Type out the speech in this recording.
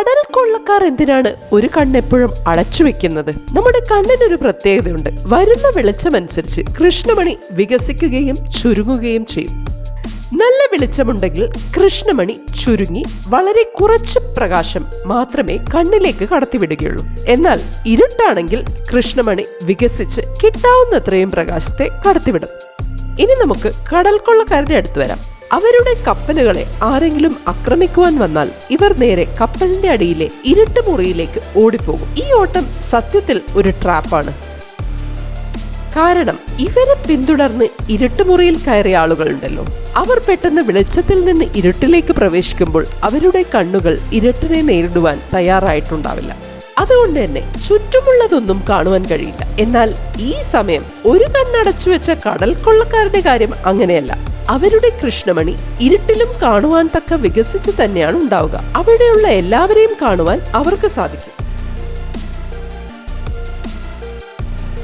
കടൽ കൊള്ളക്കാർ എന്തിനാണ് ഒരു കണ്ണെപ്പോഴും അടച്ചു വെക്കുന്നത്? നമ്മുടെ കണ്ണിനൊരു പ്രത്യേകതയുണ്ട്. വരുന്ന വെളിച്ചമനുസരിച്ച് കൃഷ്ണമണി വികസിക്കുകയും ചുരുങ്ങുകയും ചെയ്യും. നല്ല വെളിച്ചമുണ്ടെങ്കിൽ കൃഷ്ണമണി ചുരുങ്ങി വളരെ കുറച്ച് പ്രകാശം മാത്രമേ കണ്ണിലേക്ക് കടത്തിവിടുകയുള്ളൂ. എന്നാൽ ഇരുട്ടാണെങ്കിൽ കൃഷ്ണമണി വികസിച്ച് കിട്ടാവുന്നത്രയും പ്രകാശത്തെ കടത്തിവിടും. ഇനി നമുക്ക് കടൽ കൊള്ളക്കാരുടെ അടുത്ത് വരാം. അവരുടെ കപ്പലുകളെ ആരെങ്കിലും ആക്രമിക്കുവാൻ വന്നാൽ ഇവർ നേരെ കപ്പലിന്റെ അടിയിലെ ഇരുട്ട് മുറിയിലേക്ക് ഓടിപ്പോകും. ഈ ഓട്ടം സത്യത്തിൽ ഒരു ട്രാപ്പാണ്. കാരണം ഇവരെ പിന്തുടർന്ന് ഇരുട്ടുമുറിയിൽ കയറിയ ആളുകളുണ്ടല്ലോ. അവർ പെട്ടെന്ന് വെളിച്ചത്തിൽ നിന്ന് ഇരുട്ടിലേക്ക് പ്രവേശിക്കുമ്പോൾ അവരുടെ കണ്ണുകൾ ഇരുട്ടിനെ നേരിടുവാൻ തയ്യാറായിട്ടുണ്ടാവില്ല. അതുകൊണ്ട് തന്നെ ചുറ്റുമുള്ളതൊന്നും കാണുവാൻ കഴിയില്ല. എന്നാൽ ഈ സമയം ഒരു കണ്ണടച്ചു വെച്ച കടൽ കൊള്ളക്കാരുടെ കാര്യം അങ്ങനെയല്ല. അവരുടെ കൃഷ്ണമണി ഇരുട്ടിലും കാണുവാൻ തക്ക വികസിച്ച് തന്നെയാണ് ഉണ്ടാവുക. അവിടെയുള്ള എല്ലാവരെയും കാണുവാൻ അവർക്ക് സാധിക്കും.